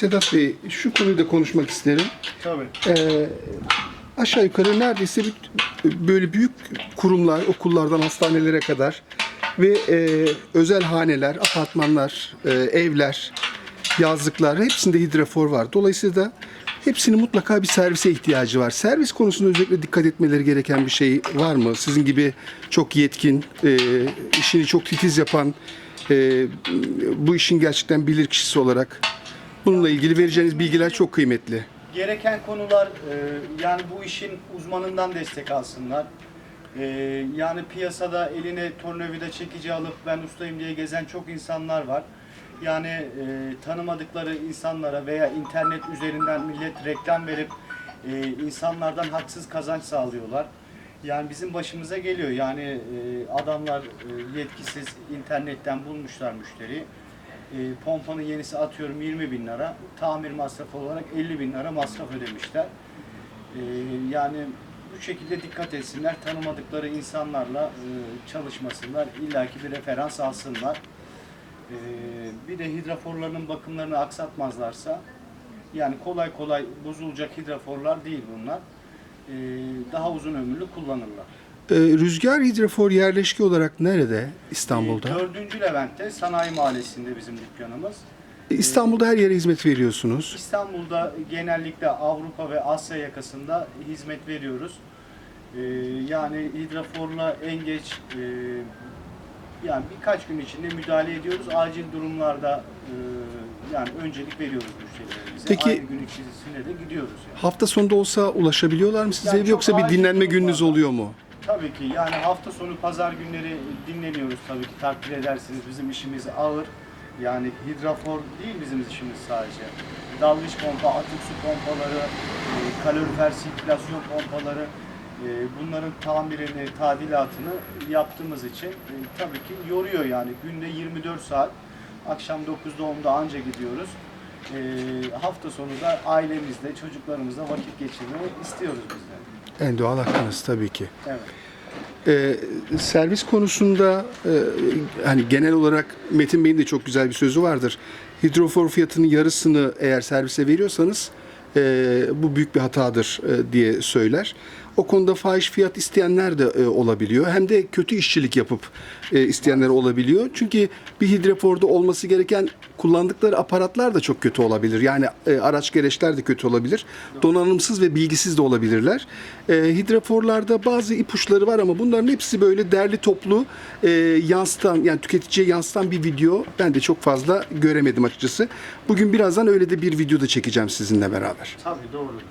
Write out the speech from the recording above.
Sedat Bey şu konuyu da konuşmak isterim. Tabii. Ee, aşağı yukarı neredeyse bir- böyle büyük kurumlar, okullardan hastanelere kadar ve e, özel haneler, apartmanlar, e, evler, yazlıklar hepsinde hidrofor var. Dolayısıyla da hepsinin mutlaka bir servise ihtiyacı var. Servis konusunda özellikle dikkat etmeleri gereken bir şey var mı? Sizin gibi çok yetkin, e, işini çok titiz yapan, e, bu işin gerçekten bilir kişisi olarak bununla ilgili vereceğiniz bilgiler çok kıymetli. Gereken konular e, yani bu işin uzmanından destek alsınlar. E, yani piyasada eline tornavida çekici alıp ben ustayım diye gezen çok insanlar var. Yani e, tanımadıkları insanlara veya internet üzerinden millet reklam verip e, insanlardan haksız kazanç sağlıyorlar. Yani bizim başımıza geliyor. Yani e, adamlar e, yetkisiz internetten bulmuşlar müşteriyi. E, pompanın yenisi atıyorum 20 bin lira. Tamir masrafı olarak 50 bin lira masraf ödemişler. E, yani bu şekilde dikkat etsinler. Tanımadıkları insanlarla e, çalışmasınlar. illaki bir referans alsınlar. E, bir de hidraforlarının bakımlarını aksatmazlarsa yani kolay kolay bozulacak hidraforlar değil bunlar. E, daha uzun ömürlü kullanırlar. Ee, Rüzgar Hidrofor yerleşki olarak nerede İstanbul'da? E, Dördüncü Levent'te Sanayi Mahallesi'nde bizim dükkanımız. İstanbul'da her yere hizmet veriyorsunuz. İstanbul'da genellikle Avrupa ve Asya yakasında hizmet veriyoruz. Ee, yani hidraforla en geç e, yani birkaç gün içinde müdahale ediyoruz. Acil durumlarda e, yani öncelik veriyoruz müşterilerimize. Peki- Aynı gün içerisinde de gidiyoruz yani. Hafta sonunda olsa ulaşabiliyorlar mı size Yani yoksa bir dinlenme gününüz durumlarda. oluyor mu? Tabii ki yani hafta sonu pazar günleri dinleniyoruz tabii ki takdir edersiniz bizim işimiz ağır. Yani hidrafor değil bizim işimiz sadece. Dalgıç pompa, atık su pompaları, e, kalorifer sirkülasyon pompaları e, bunların tamirini, tadilatını yaptığımız için e, tabii ki yoruyor yani. Günde 24 saat, akşam 9'da 10'da anca gidiyoruz. E, hafta sonu da ailemizle, çocuklarımızla vakit geçirmeyi istiyoruz biz de. En doğal hakkınız tabii ki. Evet. Ee, servis konusunda e, hani genel olarak Metin Bey'in de çok güzel bir sözü vardır. Hidrofor fiyatının yarısını eğer servise veriyorsanız e, bu büyük bir hatadır e, diye söyler. O konuda fahiş fiyat isteyenler de e, olabiliyor. Hem de kötü işçilik yapıp e, isteyenler olabiliyor. Çünkü bir hidroforda olması gereken kullandıkları aparatlar da çok kötü olabilir. Yani e, araç gereçler de kötü olabilir. Donanımsız ve bilgisiz de olabilirler. E, hidroforlarda bazı ipuçları var ama bunların hepsi böyle derli toplu e, yansıtan yani tüketiciye yansıtan bir video ben de çok fazla göremedim açıkçası. Bugün birazdan öyle de bir video da çekeceğim sizinle beraber. Tabii doğrudur.